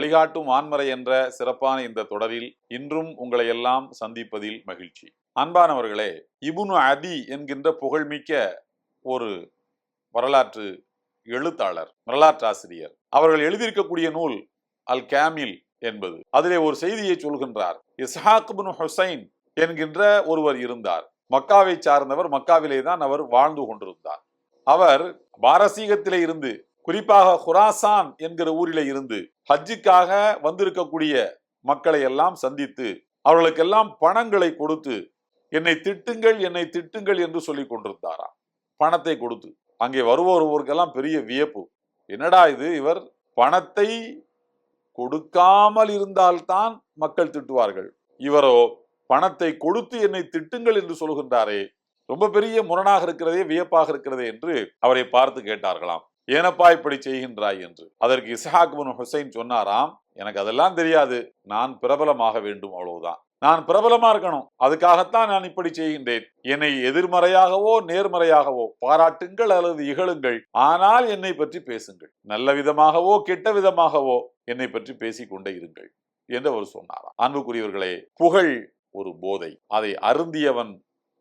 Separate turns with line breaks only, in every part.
வழிகாட்டும் ஆன்மறை என்ற சிறப்பான இந்த தொடரில் இன்றும் உங்களை எல்லாம் சந்திப்பதில் மகிழ்ச்சி. அன்பானவர்களே இபுனு அதி என்கின்ற புகழ்மிக்க ஒரு வரலாற்று எழுத்தாளர் வரலாற்றாசிரியர். அவர்கள் எழுதியிருக்கக்கூடிய நூல் அல் கேமில் என்பது. அதிலே ஒரு செய்தியை சொல்கின்றார். இஸ்ஹாக் பின் ஹுசைன் என்கின்ற ஒருவர் இருந்தார். மக்காவை சார்ந்தவர் மக்காவிலே தான் அவர் வாழ்ந்து கொண்டிருந்தார். அவர் பாரசீகத்திலே இருந்து குறிப்பாக ஹுராசான் என்கிற ஊரிலே இருந்து ஹஜ்ஜுக்காக வந்திருக்கக்கூடிய மக்களை எல்லாம் சந்தித்து அவர்களுக்கெல்லாம் பணங்களை கொடுத்து என்னை திட்டுங்கள் என்னை திட்டுங்கள் என்று சொல்லி கொண்டிருந்தாராம். பணத்தை கொடுத்து. அங்கே வருவோருவருக்கெல்லாம் பெரிய வியப்பு. என்னடா இது இவர்? பணத்தை கொடுக்காமல் இருந்தால்தான் மக்கள் திட்டுவார்கள். இவரோ பணத்தை கொடுத்து என்னை திட்டுங்கள் என்று சொல்கின்றாரே ரொம்ப பெரிய முரணாக இருக்கிறதே வியப்பாக இருக்கிறதே என்று அவரை பார்த்து கேட்டார்களாம். ஏனப்பா இப்படி செய்கின்றாய் என்று. அதற்கு இஸ்ஹாக் பின் ஹுசைன் சொன்னாராம் எனக்கு அதெல்லாம் தெரியாது. நான் பிரபலமாக வேண்டும் அவ்வளவுதான். நான் பிரபலமா இருக்கணும். அதுக்காகத்தான் நான் இப்படி செய்கின்றேன். என்னை எதிர்மறையாகவோ நேர்மறையாகவோ பாராட்டுங்கள் அல்லது இகழுங்கள். ஆனால் என்னை பற்றி பேசுங்கள். நல்ல விதமாகவோ கெட்ட விதமாகவோ என்னை பற்றி பேசிக்கொண்டே இருங்கள். என்று அவர் சொன்னாராம். அன்புக்குரியவர்களே புகழ் ஒரு போதை. அதை அருந்தியவன்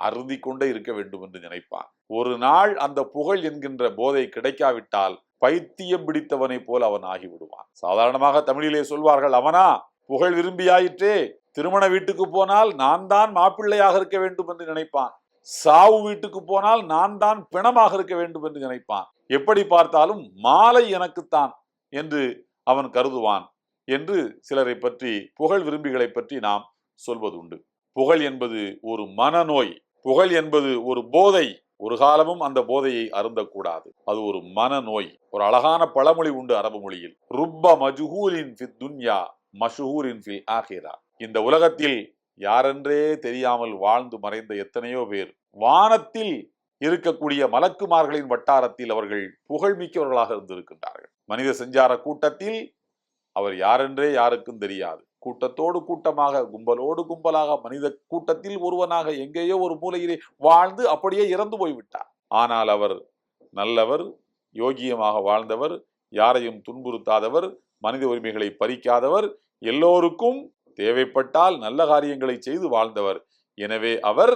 அருந்தி கொண்டே இருக்க வேண்டும் என்று நினைப்பான். ஒரு நாள் அந்த புகழ் என்கின்ற போதை கிடைக்காவிட்டால் பைத்தியம் பிடித்தவனை போல் அவன் ஆகிவிடுவான். சாதாரணமாக தமிழிலே சொல்வார்கள் அவனா புகழ் விரும்பியாயிற்றே திருமண வீட்டுக்கு போனால் நான் தான் மாப்பிள்ளையாக இருக்க வேண்டும் என்று நினைப்பான். சாவு வீட்டுக்கு போனால் நான் தான் பிணமாக இருக்க வேண்டும் என்று நினைப்பான். எப்படி பார்த்தாலும் மாலை எனக்குத்தான் என்று அவன் கருதுவான் என்று சிலரை பற்றி புகழ் விரும்பிகளை பற்றி நாம் சொல்வதுண்டு. புகழ் என்பது ஒரு மனநோய் புகழ் என்பது ஒரு போதை. ஒரு காலமும் அந்த போதையை அருந்தக்கூடாது. அது ஒரு மனநோய். ஒரு அழகான பழமொழி உண்டு அரபு மொழியில். ருப்ப மஜுஹூலின் ஃபித் துன்யா மஷூரின் ஃபில் ஆகிரா. இந்த உலகத்தில் யாரென்றே தெரியாமல் வாழ்ந்து மறைந்த எத்தனையோ பேர் வானத்தில் இருக்கக்கூடிய மலக்குமார்களின் வட்டாரத்தில் அவர்கள் புகழ்மிக்கவர்களாக இருந்திருக்கின்றார்கள். மனித செஞ்சார கூட்டத்தில் அவர் யாரென்றே யாருக்கும் தெரியாது. கூட்டத்தோடு கூட்டமாக கும்பலோடு கும்பலாக மனித கூட்டத்தில் ஒருவனாக எங்கேயோ ஒரு மூலையிலே வாழ்ந்து அப்படியே இறந்து போய்விட்டார். ஆனால் அவர் நல்லவர் யோகியமாக வாழ்ந்தவர் யாரையும் துன்புறுத்தாதவர் மனித உரிமைகளை பறிக்காதவர் எல்லோருக்கும் தேவைப்பட்டால் நல்ல காரியங்களை செய்து வாழ்ந்தவர். எனவே அவர்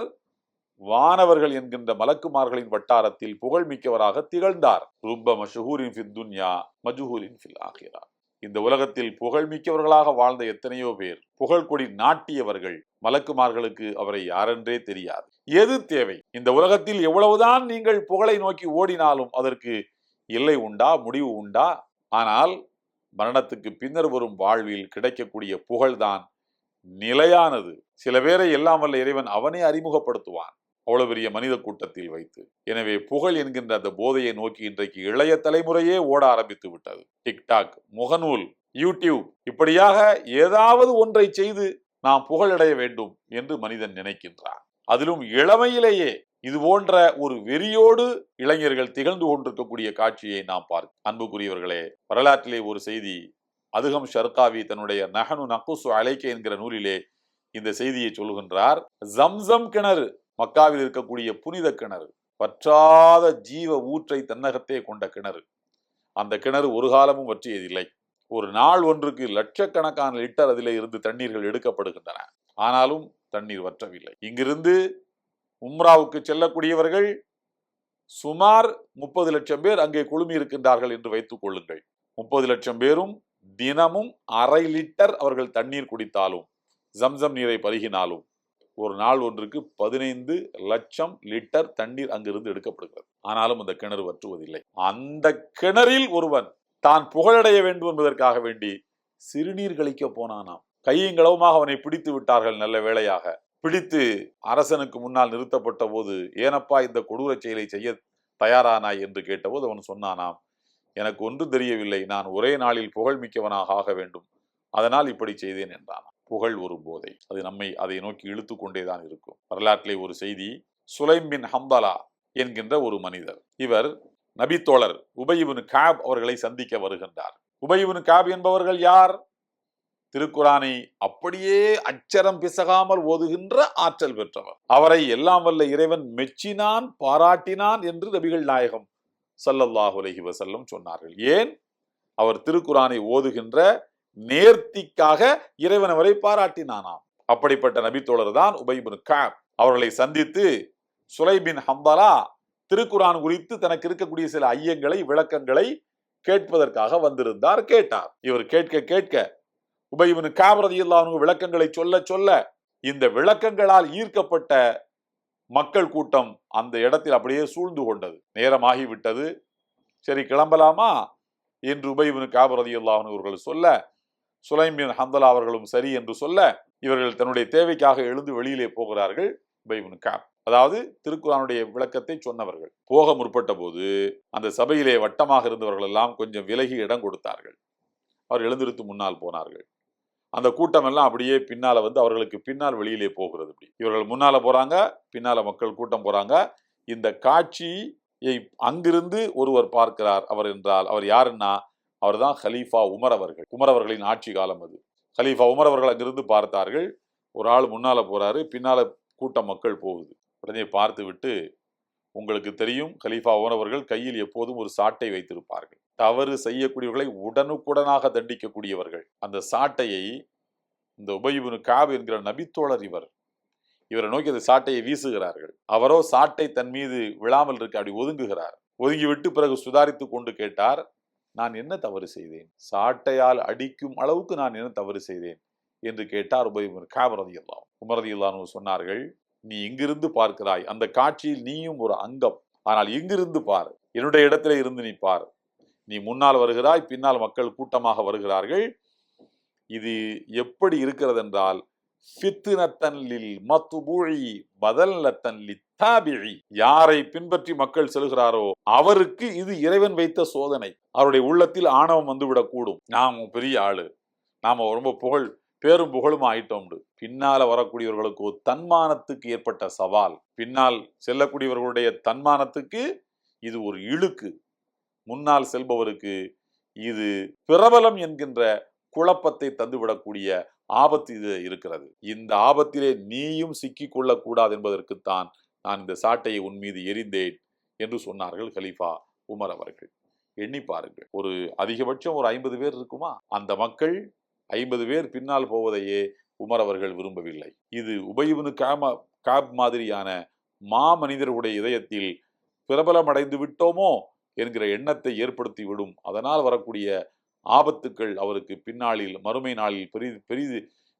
வானவர்கள் என்கின்ற மலக்குமார்களின் வட்டாரத்தில் புகழ்மிக்கவராக திகழ்ந்தார். ருப்ப மஷூரின் ஃபித் துன்யா மஜுஹூரின் ஃபில் ஆகிரா. இந்த உலகத்தில் புகழ்மிக்கவர்களாக வாழ்ந்த எத்தனையோ பேர் புகழ்கொடி நாட்டியவர்கள் மலக்குமார்களுக்கு அவரை யாரென்றே தெரியாது. எது தேவை? இந்த உலகத்தில் எவ்வளவுதான் நீங்கள் புகழை நோக்கி ஓடினாலும் அதற்கு இல்லை உண்டா முடிவு உண்டா? ஆனால் மரணத்துக்கு பின்னர் வரும் வாழ்வில் கிடைக்கக்கூடிய புகழ்தான் நிலையானது. சில பேரை எல்லாம் வல்ல இறைவன் அவனே அறிமுகப்படுத்துவான். அவ்வளவு பெரிய மனித கூட்டத்தில் வைத்து. எனவே புகழ் என்கின்ற அந்த போதையை நோக்கி இன்றைக்கு இளைய தலைமுறையே ஓட ஆரம்பித்து விட்டது. டிக்டாக் முகநூல் யூடியூப் இப்படியாக ஏதாவது ஒன்றை செய்து நாம் புகழடைய வேண்டும் என்று மனிதன் நினைக்கின்றான். அதிலும் இளமையிலேயே இது போன்ற ஒரு வெறியோடு இளைஞர்கள் திகழ்ந்து கொண்டிருக்கக்கூடிய காட்சியை நாம் பார்க்க அன்புக்குரியவர்களே வரலாற்றிலே ஒரு செய்தி. அதுகம் ஷர்காவி தன்னுடைய நகனு நக்குசு அலைக்க என்கிற நூலிலே இந்த செய்தியை சொல்கின்றார் ஜம்சம் கிணறு மக்காவில் இருக்கக்கூடிய புனித கிணறு வற்றாத ஜீவ ஊற்றை தன்னகத்தே கொண்ட கிணறு. அந்த கிணறு ஒரு காலமும் வற்றியதில்லை. ஒரு நாள் ஒன்றுக்கு லட்சக்கணக்கான லிட்டர் அதிலே இருந்து தண்ணீர்கள் எடுக்கப்படுகின்றன. ஆனாலும் தண்ணீர் வற்றவில்லை. இங்கிருந்து உம்ராவுக்கு செல்லக்கூடியவர்கள் சுமார் முப்பது லட்சம் பேர் அங்கே குழுமி இருக்கின்றார்கள் என்று வைத்துக் கொள்ளுங்கள். முப்பது லட்சம் பேரும் தினமும் அரை லிட்டர் அவர்கள் தண்ணீர் குடித்தாலும் ஜம்சம் நீரை பருகினாலும் ஒரு நாள் ஒன்றுக்கு பதினைந்து லட்சம் லிட்டர் தண்ணீர் அங்கிருந்து எடுக்கப்படுகிறது. ஆனாலும் அந்த கிணறு வற்றுவதில்லை. அந்த கிணறில் ஒருவன் தான் புகழடைய வேண்டும் என்பதற்காக வேண்டி சிறுநீர் கழிக்க போனானாம். கையங்களவுமாக அவனை பிடித்து விட்டார்கள் நல்ல வேளையாக. பிடித்து அரசனுக்கு முன்னால் நிறுத்தப்பட்ட போது ஏனப்பா இந்த கொடூர செயலை செய்ய தயாரானாய்? என்று கேட்டபோது அவன் சொன்னானாம் எனக்கு ஒன்றும் தெரியவில்லை. நான் ஒரே நாளில் புகழ்மிக்கவனாக ஆக வேண்டும். அதனால் இப்படி செய்தேன் என்றான் புகழ் ஒரு போதை. அது நம்மை அதை நோக்கி இழுத்து கொண்டேதான் இருக்கும். வரலாற்றிலே ஒரு செய்தி சுலைம்பின் ஹம்பலா என்கின்ற ஒரு மனிதர். இவர் நபித்தோழர் உபயிபுன் காப் அவர்களை சந்திக்க வருகின்றார். உபயிபுன் காப் என்பவர்கள் யார்? திருக்குரானை அப்படியே அச்சரம் பிசகாமல் ஓதுகின்ற ஆற்றல் பெற்றவர். அவரை எல்லாம் வல்ல இறைவன் மெச்சினான் பாராட்டினான் என்று நபிகள் நாயகம் சல்லல்லாஹு அலஹி வசல்லம் சொன்னார்கள். ஏன்? அவர் திருக்குரானை ஓதுகின்ற நேர்த்திக்காக இறைவன் அவரை பாராட்டினானாம். அப்படிப்பட்ட நபித்தோழர் தான் உபைபின் காப். அவர்களை சந்தித்து சுலைபின் ஹம்பலா திருக்குரான் குறித்து தனக்கு இருக்கக்கூடிய சில ஐயங்களை விளக்கங்களை கேட்பதற்காக வந்திருந்தார் கேட்டார். இவர் கேட்க கேட்க உபைபின் காபரதி இல்லாதவங்க விளக்கங்களை சொல்ல சொல்ல இந்த விளக்கங்களால் ஈர்க்கப்பட்ட மக்கள் கூட்டம் அந்த இடத்தில் அப்படியே சூழ்ந்து கொண்டது. நேரமாகிவிட்டது. சரி கிளம்பலாமா? என்று உபைபின் காபரதி இல்லாதவர்கள் சொல்ல சுலைம் ஹந்தலா அவர்களும் சரி என்று சொல்ல இவர்கள் தன்னுடைய தேவைக்காக எழுந்து வெளியிலே போகிறார்கள் பைபுன் காப். அதாவது திருக்குறானுடைய விளக்கத்தை சொன்னவர்கள். போக முற்பட்ட போது அந்த சபையிலே வட்டமாக இருந்தவர்கள் எல்லாம் கொஞ்சம் விலகி இடம் கொடுத்தார்கள். அவர் எழுந்திருத்து முன்னால் போனார்கள். அந்த கூட்டம் எல்லாம் அப்படியே பின்னால வந்து அவர்களுக்கு பின்னால் வெளியிலே போகிறது இப்படி. இவர்கள் முன்னால போறாங்க பின்னால மக்கள் கூட்டம் போறாங்க. இந்த காட்சியை அங்கிருந்து ஒருவர் பார்க்கிறார் அவர் என்றால் அவர் யாருன்னா அவர்தான் ஹலீஃபா உமர் அவர்கள். உமர் அவர்களின் ஆட்சி காலம் அது. ஹலீஃபா உமர் அவர்கள் அங்கிருந்து பார்த்தார்கள். ஒரு ஆள் முன்னால போறாரு பின்னால கூட்டம் மக்கள் போகுது. உடனே பார்த்து விட்டு உங்களுக்கு தெரியும் கலீஃபா உமரவர்கள் கையில் எப்போதும் ஒரு சாட்டை வைத்திருப்பார்கள். தவறு செய்யக்கூடியவர்களை உடனுக்குடனாக தண்டிக்கக்கூடியவர்கள். அந்த சாட்டையை இந்த உபயிபுனு காப் என்கிற நபித்தோழர் இவர் இவரை நோக்கி அந்த சாட்டையை வீசுகிறார்கள். அவரோ சாட்டை தன் மீது விழாமல் இருக்க அப்படி ஒதுங்குகிறார். ஒதுங்கிவிட்டு பிறகு சுதாரித்து கொண்டு கேட்டார் நான் என்ன தவறு செய்தேன்? சாட்டையால் அடிக்கும் அளவுக்கு நான் என்ன தவறு செய்தேன்? என்று கேட்டார் உபயிபுன் காப் உமரதி இல்லான்னு சொன்னார்கள் நீ இங்கிருந்து பார்க்கிறாய் அந்த காட்சியில் நீயும் ஒரு அங்கம். ஆனால் இங்கிருந்து பார் என்னுடைய இடத்திலே இருந்து நீ பார். நீ முன்னால் வருகிறாய் பின்னால் மக்கள் கூட்டமாக வருகிறார்கள். இது எப்படி இருக்கிறது என்றால் ஃபித்னத்தன் லில் மத்துபூழி பதல்லத்தன் லித்தாபிழி யாரை பின்பற்றி மக்கள் செல்கிறாரோ அவருக்கு இது இறைவன் வைத்த சோதனை. அவருடைய உள்ளத்தில் ஆணவம் வந்துவிடக்கூடும். நாம் பெரிய ஆளு. நாம ரொம்ப புகழ் பேரும் புகழும் ஆயிட்டோம்னு பின்னால வரக்கூடியவர்களுக்கு ஒரு தன்மானத்துக்கு ஏற்பட்ட சவால். பின்னால் செல்லக்கூடியவர்களுடைய தன்மானத்துக்கு இது ஒரு இழுக்கு. முன்னால் செல்பவருக்கு இது பிரபலம் என்கின்ற குழப்பத்தை தந்துவிடக்கூடிய ஆபத்து இது இருக்கிறது. இந்த ஆபத்திலே நீயும் சிக்கி கொள்ளக்கூடாது என்பதற்குத்தான் நான் இந்த சாட்டையை உன் மீது எரிந்தேன் என்று சொன்னார்கள் கலீஃபா உமர் அவர்கள். எண்ணி பாருங்கள் ஒரு அதிகபட்சம் ஒரு ஐம்பது பேர் இருக்குமா? அந்த மக்கள் ஐம்பது பேர் பின்னால் போவதையே உமர் அவர்கள் விரும்பவில்லை. இது உபயுவனு காம காப் மாதிரியான மா மனிதர்களுடைய இதயத்தில் பிரபலமடைந்து விட்டோமோ என்கிற எண்ணத்தை ஏற்படுத்தி விடும் அதனால் வரக்கூடிய ஆபத்துக்கள் அவருக்கு பின்னாளில் மறுமை நாளில் பெரிது பெரிது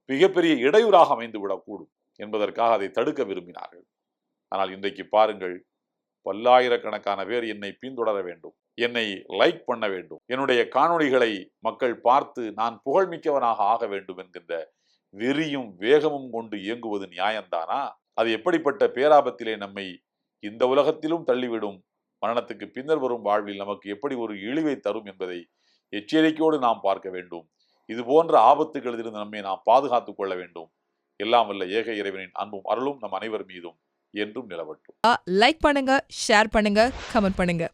மிகப்பெரிய இடையூறாக அமைந்து விடக்கூடும் என்பதற்காக அதை தடுக்க விரும்பினார்கள். ஆனால் இன்றைக்கு பாருங்கள் பல்லாயிரக்கணக்கான பேர் என்னை பின்தொடர வேண்டும் என்னை லைக் பண்ண வேண்டும். என்னுடைய காணொளிகளை மக்கள் பார்த்து நான் புகழ்மிக்கவனாக ஆக வேண்டும் என்கின்ற வெறியும் வேகமும் கொண்டு இயங்குவது நியாயம்தானா? அது எப்படிப்பட்ட பேராபத்திலே நம்மை இந்த உலகத்திலும் தள்ளிவிடும் மரணத்துக்கு பின்னர் வரும் வாழ்வில் நமக்கு எப்படி ஒரு இழிவை தரும் என்பதை எச்சரிக்கையோடு நாம் பார்க்க வேண்டும். இது போன்ற ஆபத்துகளிலிருந்து நம்மை நாம் பாதுகாத்துக் கொள்ள வேண்டும். எல்லாம் வல்ல ஏக இறைவனின் அன்பும் அருளும் நம் அனைவர் மீதும் என்றும் நிலவட்டும்.
லைக் பண்ணுங்க ஷேர் பண்ணுங்க கமெண்ட் பண்ணுங்க.